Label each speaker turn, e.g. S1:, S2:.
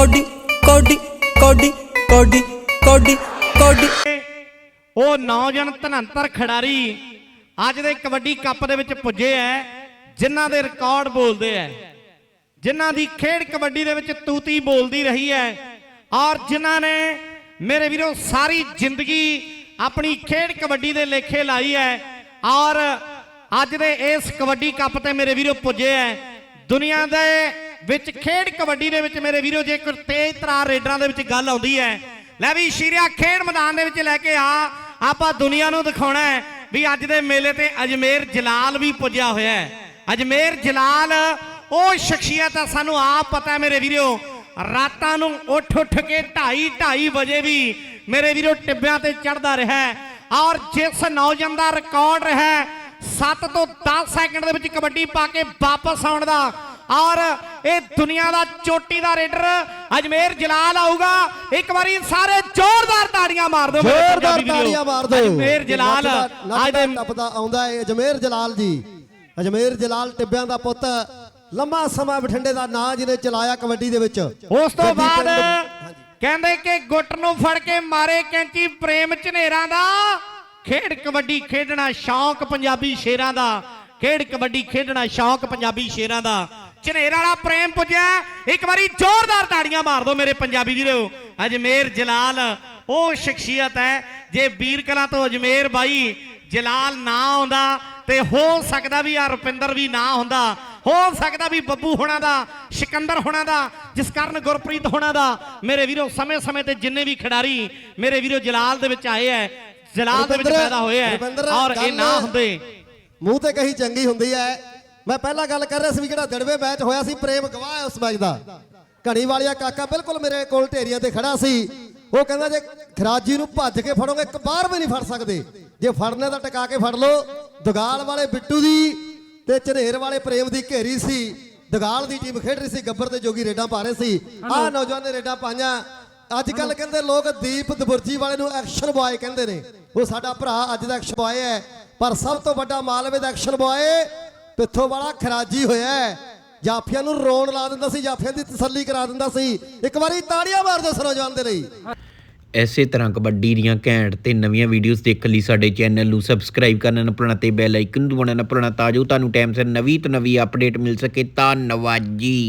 S1: Cody ਕੋਡੀ ਕੋਡੀ ਕੋਡੀ ਕੋਡੀ ਕੋਡੀ।
S2: ਉਹ ਨੌਜਵਾਨ ਧਨੰਤਰ ਖਿਡਾਰੀ ਅੱਜ ਦੇ ਕਬੱਡੀ ਕੱਪ ਦੇ ਵਿੱਚ ਪੁੱਜੇ ਐ, ਜਿਨ੍ਹਾਂ ਦੇ ਰਿਕਾਰਡ ਬੋਲਦੇ ਐ। ਜਿਨ੍ਹਾਂ ਦੀ ਖੇਡ ਕਬੱਡੀ ਦੇ ਵਿੱਚ ਤੂਤੀ ਬੋਲਦੀ ਰਹੀ ਹੈ ਔਰ ਜਿਨ੍ਹਾਂ ਨੇ ਮੇਰੇ ਵੀਰੋ ਸਾਰੀ ਜ਼ਿੰਦਗੀ ਆਪਣੀ ਖੇਡ ਕਬੱਡੀ ਦੇ ਲੇਖੇ ਲਾਈ ਹੈ ਔਰ ਅੱਜ ਦੇ ਇਸ ਕਬੱਡੀ ਕੱਪ ਤੇ ਮੇਰੇ ਵੀਰੋ ਪੁੱਜੇ ਹੈ ਦੁਨੀਆ ਦੇ ਵਿੱਚ ਖੇਡ ਕਬੱਡੀ ਦੇ ਵਿੱਚ ਮੇਰੇ ਵੀਰੋ ਜੇ ਕੋਈ ਤੇਜ਼ ਤਰਾਰ ਰੇਡਰਾਂ ਦੇ ਵਿੱਚ ਗੱਲ ਆਉਂਦੀ ਹੈ, ਲੈ ਵੀ ਸ਼ੀਰਿਆ ਖੇਡ ਮੈਦਾਨ ਦੇ ਵਿੱਚ ਲੈ ਕੇ ਆ, ਆਪਾਂ ਦੁਨੀਆ ਨੂੰ ਦਿਖਾਉਣਾ ਹੈ ਵੀ ਅੱਜ ਦੇ ਮੇਲੇ ਤੇ ਅਜਮੇਰ ਜਲਾਲ ਵੀ ਪੁੱਜਿਆ ਹੋਇਆ ਹੈ। ਅਜਮੇਰ ਜਲਾਲ, ਉਹ ਸ਼ਖਸੀਅਤ ਆ, ਸਾਨੂੰ ਆਪ ਪਤਾ ਹੈ ਮੇਰੇ ਵੀਰੋ, ਰਾਤਾਂ ਨੂੰ ਉੱਠ ਉੱਠ ਕੇ 2:30 2:30 ਵਜੇ ਵੀ ਮੇਰੇ ਵੀਰੋ ਟਿੱਬਿਆਂ ਤੇ ਚੜਦਾ ਰਿਹਾ ਔਰ ਜਿਸ ਨੌਜਵਾਨ ਦਾ ਰਿਕਾਰਡ ਰਿਹਾ 7 ਤੋਂ 10 ਸੈਕਿੰਡ ਦੇ ਵਿੱਚ ਕਬੱਡੀ ਪਾ ਕੇ ਵਾਪਸ ਆਉਣ ਦਾ ਔਰ ਇਹ ਦੁਨੀਆ ਦਾ ਚੋਟੀ ਦਾ ਰੇਡਰ ਅਜਮੇਰ ਜਲਾਲ ਆਊਗਾ। ਇੱਕ ਵਾਰੀ ਸਾਰੇ ਜ਼ੋਰਦਾਰ ਤਾੜੀਆਂ ਮਾਰ ਦਿਓ
S3: ਜ਼ੋਰਦਾਰ। ਤਾੜੀਆਂ ਮਾਰ ਦਿਓ।
S2: ਅਜਮੇਰ ਜਲਾਲ ਅੱਜ ਦੇ
S3: ਟੱਪਦਾ ਆਉਂਦਾ ਹੈ ਅਜਮੇਰ ਜਲਾਲ ਜੀ। ਅਜਮੇਰ ਜਲਾਲ ਟਿੱਬਿਆਂ ਦਾ ਪੁੱਤ ਲੰਮਾ ਸਮਾਂ ਬਠਿੰਡੇ ਦਾ ਨਾਂ ਜਿਹਨੇ ਚਲਾਇਆ ਕਬੱਡੀ ਦੇ ਵਿੱਚ।
S2: ਉਸ ਤੋਂ ਬਾਅਦ ਕਹਿੰਦੇ ਕਿ ਗੁੱਟ ਨੂੰ ਫੜ ਕੇ ਮਾਰੇ ਕੈਂਚੀ ਪ੍ਰੇਮ ਝਨੇਰਾਂ ਦਾ। ਖੇਡ ਕਬੱਡੀ ਖੇਡਣਾ ਸ਼ੌਂਕ ਪੰਜਾਬੀ ਸ਼ੇਰਾਂ ਦਾ। ਖੇਡ ਕਬੱਡੀ ਖੇਡਣਾ ਸ਼ੌਂਕ ਪੰਜਾਬੀ ਸ਼ੇਰਾਂ ਦਾ। ਝਨੇਰ ਵਾਲਾ ਪ੍ਰੇਮ ਪੁੱਜਿਆ। ਇੱਕ ਵਾਰੀ ਜ਼ੋਰਦਾਰ ਤਾੜੀਆਂ ਮਾਰ ਦਿਓ ਮੇਰੇ ਪੰਜਾਬੀ ਵੀਰੋ ਅਜਮੇਰ ਜਲਾਲ ਉਹ ਸ਼ਖਸੀਅਤ ਹੈ। ਜੇ ਵੀਰ ਕਲਾਂ ਤੋਂ ਅਜਮੇਰ ਬਾਈ ਜਲਾਲ ਨਾ ਆਉਂਦਾ ਤੇ ਹੋ ਸਕਦਾ ਵੀ ਆ ਰੁਪਿੰਦਰ ਵੀ ਨਾ ਹੁੰਦਾ। ਹੋ ਸਕਦਾ ਵੀ ਬੱਬੂ ਹੋਣਾ ਦਾ ਸਿਕੰਦਰ ਹੋਣਾ ਦਾ ਜਿਸ ਕਾਰਨ ਗੁਰਪ੍ਰੀਤ ਹੋਣਾ ਦਾ। ਮੇਰੇ ਵੀਰੋ ਸਮੇਂ-ਸਮੇਂ ਤੇ ਜਿੰਨੇ ਵੀ ਖਿਡਾਰੀ ਮੇਰੇ ਵੀਰੋ ਜਲਾਲ ਦੇ ਵਿੱਚ ਆਏ ਐ ਜਲਾਲ ਦੇ ਵਿੱਚ ਪੈਦਾ ਹੋਏ ਐ ਔਰ ਇਹ ਨਾ ਹੁੰਦੇ।
S3: ਮੂੰਹ ਤੇ ਕਹੀ ਚੰਗੀ ਹੁੰਦੀ ਹੈ ਮੈਂ ਪਹਿਲਾਂ ਗੱਲ ਕਰ ਰਿਹਾ ਸੀ ਵੀ ਜਿਹੜਾ ਦੜਵੇ ਮੈਚ ਹੋਇਆ ਸੀ ਪ੍ਰੇਮ ਗਵਾਹ ਹੈ ਉਸ ਮੈਚ ਦਾ। ਘੜੀ ਵਾਲਿਆ ਕਾਕਾ ਬਿਲਕੁਲ ਮੇਰੇ ਕੋਲ ਢੇਰੀਆਂ ਤੇ ਖੜਾ ਸੀ। ਉਹ ਕਹਿੰਦਾ ਜੇ ਖਰਾਜੀ ਨੂੰ ਭੱਜ ਕੇ ਫੜੋਗੇ ਇੱਕ ਬਾਹਰ ਵੀ ਨਹੀਂ ਫੜ ਸਕਦੇ। ਜੇ ਫੜਨੇ ਤਾਂ ਟਿਕਾ ਕੇ ਫੜ ਲਓ। ਦੁਗਾਲ ਵਾਲੇ ਬਿੱਟੂ ਦੀ ਤੇ ਚਨੇਰ ਵਾਲੇ ਪ੍ਰੇਮ ਦੀ ਘੇਰੀ ਸੀ। ਦੁਗਾਲ ਦੀ ਟੀਮ ਖੇਡ ਰਹੀ ਸੀ ਗੱਬਰ ਤੇ ਜੋਗੀ ਰੇਡਾਂ ਪਾ ਰਹੇ ਸੀ। ਆਹ ਨੌਜਵਾਨ ਨੇ ਰੇਡਾਂ ਪਾਈਆਂ। ਅੱਜ ਕੱਲ ਕਹਿੰਦੇ ਲੋਕ ਦੀਪ ਦਬੁਰਜੀ ਵਾਲੇ ਨੂੰ ਐਕਸ਼ਨ ਬੁਆਏ ਕਹਿੰਦੇ ਨੇ। ਉਹ ਸਾਡਾ ਭਰਾ ਅੱਜ ਦਾ ਐਕਸ਼ਨ ਬੁਆਏ ਹੈ। ਪਰ ਸਭ ਤੋਂ ਵੱਡਾ ਮਾਲਵੇ ਦਾ ਐਕਸ਼ਨ ਬੁਆਏ ਪਿੱਥੋਂ ਵਾਲਾ ਖਰਾਜੀ ਹੋਇਆ ਜਾਫੀਆਂ ਨੂੰ ਰੋਣ ਲਾ ਦਿੰਦਾ ਸੀ, ਜਾਫੀਆਂ ਦੀ ਤਸੱਲੀ ਕਰਾ ਦਿੰਦਾ ਸੀ। ਇੱਕ ਵਾਰੀ ਤਾੜੀਆਂ ਮਾਰ ਦਿਓ ਸਰੋਜਵਾਨ ਦੇ ਲਈ।
S4: ਐਸੇ ਤਰ੍ਹਾਂ ਕਬੱਡੀ ਦੀਆਂ ਘੈਂਟ ਤੇ ਨਵੀਆਂ ਵੀਡੀਓਜ਼ ਦੇਖਣ ਲਈ ਸਾਡੇ ਚੈਨਲ ਨੂੰ ਸਬਸਕ੍ਰਾਈਬ ਕਰਨਾ ਨਾ ਭੁੱਲਣਾ ਤੇ ਬੈਲ ਆਈਕਨ ਦਬਾਉਣਾ ਨਾ ਭੁੱਲਣਾ ਤਾਂ ਜੋ ਤੁਹਾਨੂੰ ਟਾਈਮ ਸਿਰ ਨਵੀਂ ਤੋਂ ਨਵੀਂ ਅਪਡੇਟ ਮਿਲ ਸਕੇ। ਤਾਂ ਨਵਾਜੀ